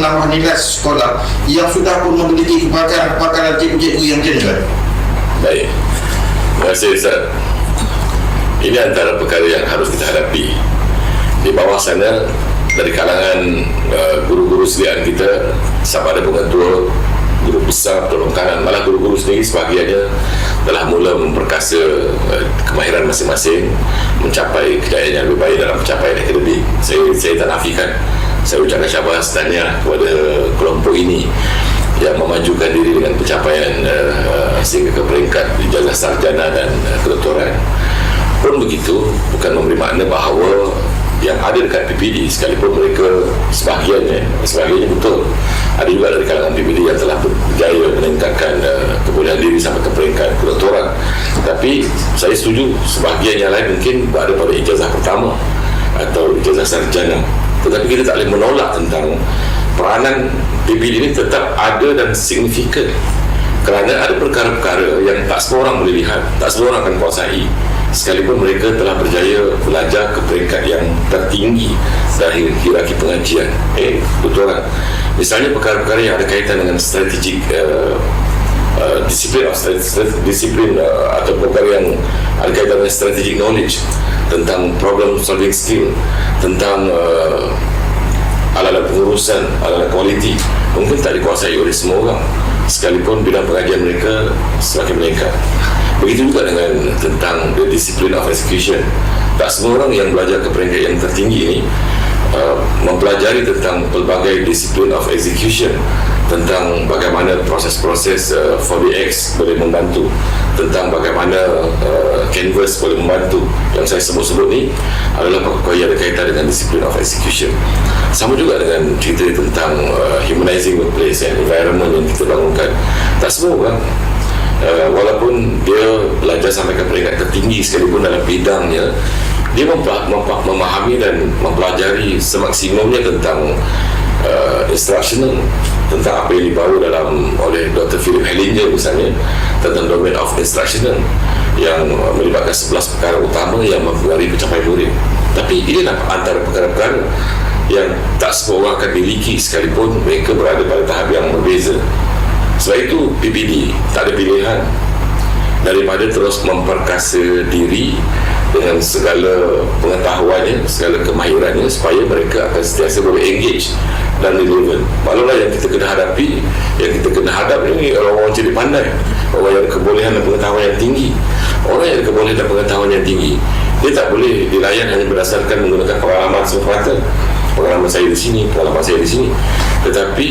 menambah nilai sekolah yang sudah pun memiliki kepakaran-kepakaran cikgu-cikgu yang jenis Baik. Terima kasih Ustaz. Ini antara perkara yang harus kita hadapi. Di bawah sana, dari kalangan uh, guru-guru sediaan kita, sama ada pengetua, guru besar, tolong kanan, malah guru-guru sendiri sebahagiannya telah mula memperkasa uh, kemahiran masing-masing mencapai kejayaan yang lebih baik dalam pencapaian akademik. Saya, saya tak nafikan. Saya ucapkan syabas tanya kepada kelompok ini yang memajukan diri dengan pencapaian uh, sehingga ke peringkat ijazah sarjana dan uh, kedoktoran. Pun begitu bukan memberi makna bahawa yang ada dekat PPD sekalipun mereka sebahagiannya sebahagiannya betul. Ada juga dari kalangan PPD yang telah berjaya meningkatkan uh, kebolehan diri sampai ke peringkat kedoktoran. Tapi saya setuju sebahagian yang lain mungkin berada pada ijazah pertama atau ijazah sarjana tetapi kita tak boleh menolak tentang peranan PPD ini tetap ada dan signifikan. Kerana ada perkara-perkara yang tak semua orang boleh lihat tak semua orang akan kuasai. Sekalipun mereka telah berjaya belajar ke peringkat yang tertinggi dari hierarki pengajian. Eh betul kan? Misalnya perkara-perkara yang ada kaitan dengan strategik uh, Uh, disiplin disiplin uh, atau perkara yang ada kaitan dengan strategic knowledge tentang problem solving skill tentang uh, alat-alat pengurusan alat-alat kualiti mungkin tak dikuasai oleh semua orang. Sekalipun bidang pengajian mereka semakin meningkat. Begitu juga dengan tentang the discipline of execution. Tak semua orang yang belajar ke peringkat yang tertinggi ini uh, mempelajari tentang pelbagai disiplin of execution tentang bagaimana proses-proses uh, 4DX boleh membantu tentang bagaimana uh, canvas boleh membantu. Yang saya sebut-sebut ni adalah perkara yang ada kaitan dengan disiplin of execution. Sama juga dengan cerita tentang uh, humanizing workplace and environment yang kita bangunkan tak semua orang uh, walaupun dia belajar sampai ke peringkat tertinggi sekalipun dalam bidangnya dia memahami dan mempelajari semaksimumnya tentang uh, instructional tentang apa yang dibawa dalam oleh Dr. Philip Hellinger misalnya tentang domain of instructional yang melibatkan 11 perkara utama yang mempengaruhi pencapaian murid tapi ini antara perkara-perkara yang tak semua orang akan miliki sekalipun mereka berada pada tahap yang berbeza sebab itu PPD tak ada pilihan daripada terus memperkasa diri dengan segala pengetahuannya, segala kemahirannya supaya mereka akan sentiasa boleh engage dan relevant. Maklumlah yang kita kena hadapi, yang kita kena hadap ini orang-orang jadi pandai, orang yang kebolehan dan pengetahuan yang tinggi. Orang yang kebolehan dan pengetahuan yang tinggi, dia tak boleh dilayan hanya berdasarkan menggunakan pengalaman semata pengalaman saya di sini, pengalaman saya di sini. Tetapi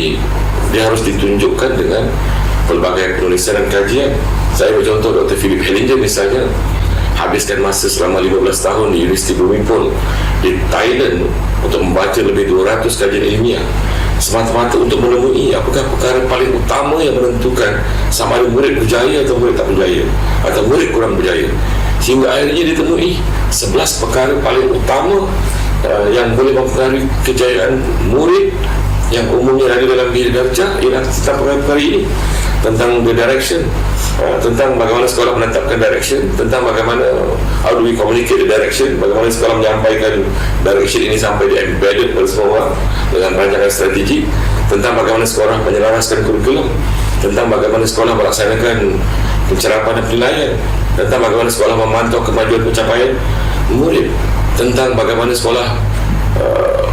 dia harus ditunjukkan dengan pelbagai penulisan dan kajian. Saya bercontoh Dr. Philip Hellinger misalnya, habiskan masa selama 15 tahun di Universiti Bumipol di Thailand untuk membaca lebih 200 kajian ilmiah semata-mata untuk menemui apakah perkara paling utama yang menentukan sama ada murid berjaya atau murid tak berjaya atau murid kurang berjaya sehingga akhirnya ditemui 11 perkara paling utama uh, yang boleh mempengaruhi kejayaan murid yang umumnya ada dalam diri darjah ialah tentang perkara-perkara ini tentang the direction uh, tentang bagaimana sekolah menetapkan direction tentang bagaimana how do we communicate the direction bagaimana sekolah menyampaikan direction ini sampai di embedded pada semua orang dengan rancangan strategi tentang bagaimana sekolah menyelaraskan kurikulum tentang bagaimana sekolah melaksanakan pencerapan dan penilaian tentang bagaimana sekolah memantau kemajuan pencapaian murid tentang bagaimana sekolah Uh,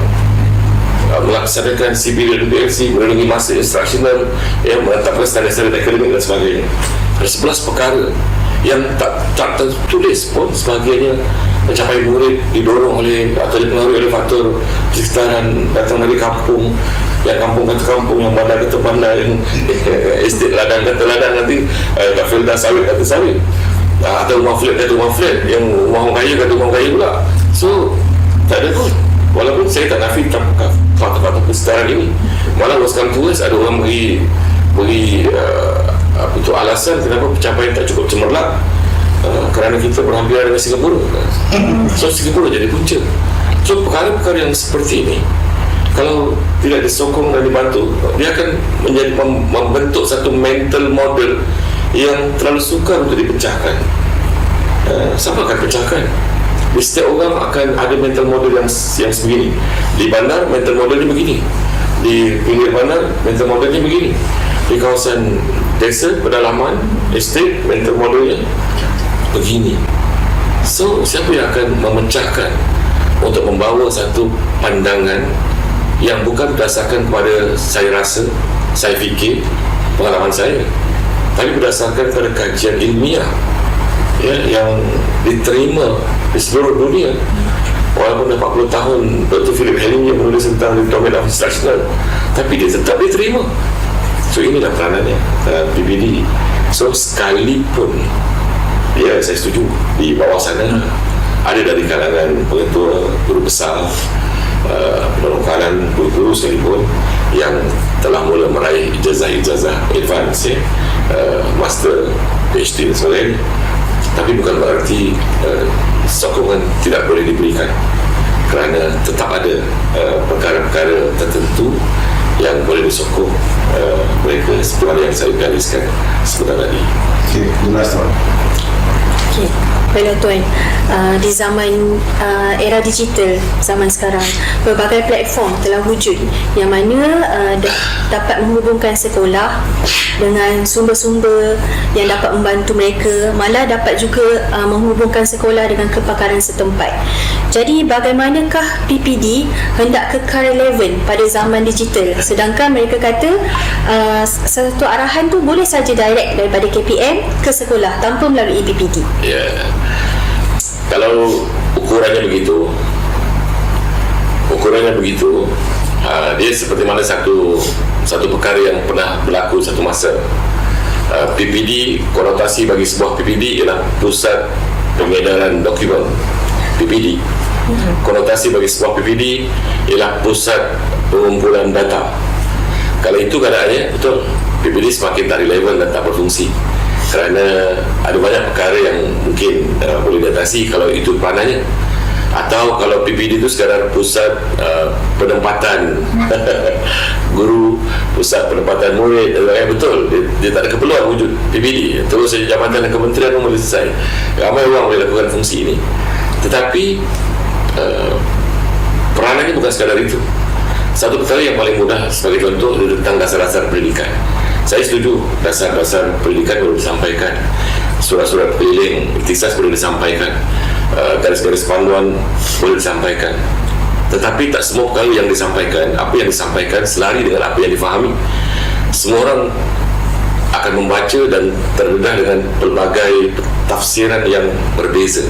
melaksanakan CB dan BLC melindungi masa instructional yang menetapkan standard-standard akademik dan sebagainya. Ada 11 perkara yang tak, tak tertulis pun sebagiannya mencapai murid didorong oleh atau dipengaruhi oleh faktor sekitaran datang dari kampung yang kampung kata kampung yang bandar kata bandar yang estate ladang kata ladang nanti eh, kafil dah sawit kata sawit. Uh, atau rumah flat kata rumah flat yang rumah kaya kata rumah kaya pula. So tak ada pun. Walaupun saya tak nafi fakta-fakta kesetaraan ini malah waskan tulis ada orang beri beri uh, apa tu alasan kenapa pencapaian tak cukup cemerlang. Uh, kerana kita berhampiran dengan Singapura. So Singapura jadi punca. So perkara-perkara yang seperti ini kalau tidak disokong dan dibantu dia akan menjadi membentuk satu mental model yang terlalu sukar untuk dipecahkan. Uh, siapa akan pecahkan setiap orang akan ada mental model yang yang sebegini. Di bandar mental model ni begini. Di pinggir mana mental modelnya begini. Di kawasan desa pedalaman estate mental modelnya begini. So siapa yang akan memecahkan untuk membawa satu pandangan yang bukan berdasarkan kepada saya rasa saya fikir pengalaman saya tapi berdasarkan pada kajian ilmiah ya, yang diterima di seluruh dunia walaupun dah 40 tahun Dr. Philip Henning yang menulis tentang domain of instructional tapi dia tetap diterima so inilah peranannya uh, PBD so sekalipun ya saya setuju di bawah sana ada dari kalangan pengetua guru besar uh, penolong guru-guru sekalipun yang telah mula meraih ijazah-ijazah advance ya, uh, master PhD dan sebagainya tapi bukan berarti uh, sokongan tidak boleh diberikan kerana tetap ada uh, perkara-perkara tertentu yang boleh disokong uh, mereka seperti yang saya gariskan sebentar tadi. Jelas tuan. Okey. Baiklah Tuan, uh, di zaman uh, era digital zaman sekarang, pelbagai platform telah wujud yang mana uh, da- dapat menghubungkan sekolah dengan sumber-sumber yang dapat membantu mereka, malah dapat juga uh, menghubungkan sekolah dengan kepakaran setempat. Jadi bagaimanakah PPD hendak kekal relevan pada zaman digital sedangkan mereka kata uh, satu arahan tu boleh saja direct daripada KPM ke sekolah tanpa melalui PPD. Ya. Kalau ukurannya begitu, ukurannya begitu, uh, dia seperti mana satu satu perkara yang pernah berlaku satu masa. Uh, PPD konotasi bagi sebuah PPD ialah pusat pengedaran dokumen PPD. Konotasi bagi sebuah PPD ialah pusat pengumpulan data. Kalau itu keadaannya betul PPD semakin tak relevan dan tak berfungsi kerana ada banyak perkara yang mungkin uh, boleh diatasi kalau itu peranannya atau kalau PPD itu sekadar pusat uh, penempatan. Guru pusat penempatan murid. Dan sebagainya betul. Dia, dia tak ada keperluan wujud PPD terus saja jabatan dan kementerian pun boleh selesai. Ramai orang boleh lakukan fungsi ini. Tetapi uh, peranannya bukan sekadar itu. Satu perkara yang paling mudah sebagai contoh tentang dasar-dasar saya setuju dasar-dasar pendidikan boleh disampaikan. Surat-surat keliling iktisas boleh disampaikan. Uh, garis-garis panduan boleh disampaikan. Tetapi tak semua perkara yang disampaikan apa yang disampaikan selari dengan apa yang difahami. Semua orang akan membaca dan terdedah dengan pelbagai tafsiran yang berbeza.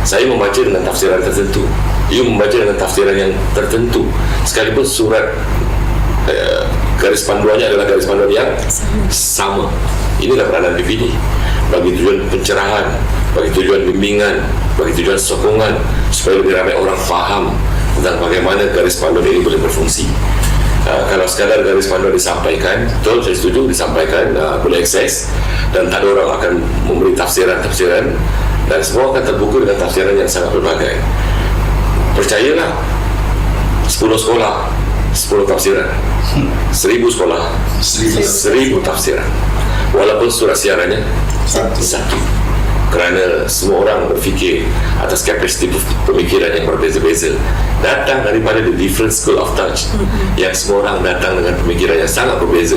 Saya membaca dengan tafsiran tertentu. You membaca dengan tafsiran yang tertentu. Sekalipun surat uh, garis panduannya adalah garis panduan yang sama. Inilah peranan PPD bagi tujuan pencerahan, bagi tujuan bimbingan, bagi tujuan sokongan supaya lebih ramai orang faham tentang bagaimana garis panduan ini boleh berfungsi. Uh, kalau sekadar garis panduan disampaikan, betul saya setuju disampaikan uh, boleh akses dan tak ada orang akan memberi tafsiran-tafsiran dan semua akan terbuka dengan tafsiran yang sangat berbagai. Percayalah 10 sekolah 10 tafsiran Seribu sekolah Seribu. Tafsiran Walaupun surat siarannya Satu. Kerana semua orang berfikir Atas kapasiti pemikiran yang berbeza-beza Datang daripada the different school of touch Yang semua orang datang dengan pemikiran yang sangat berbeza.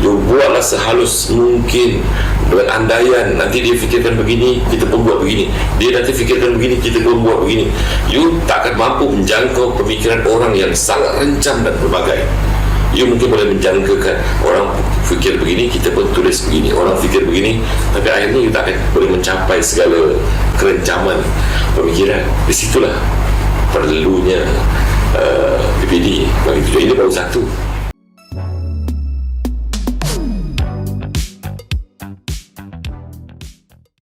You buatlah sehalus mungkin Dengan andaian Nanti dia fikirkan begini Kita pun buat begini. Dia nanti fikirkan begini Kita pun buat begini. You tak akan mampu menjangkau pemikiran orang yang sangat rencam dan berbagai You mungkin boleh menjangkakan Orang fikir begini Kita pun tulis begini. Orang fikir begini Tapi akhirnya kita akan boleh mencapai segala Kerencaman pemikiran. Di situlah perlunya uh, PPD bagi tujuan ini baru satu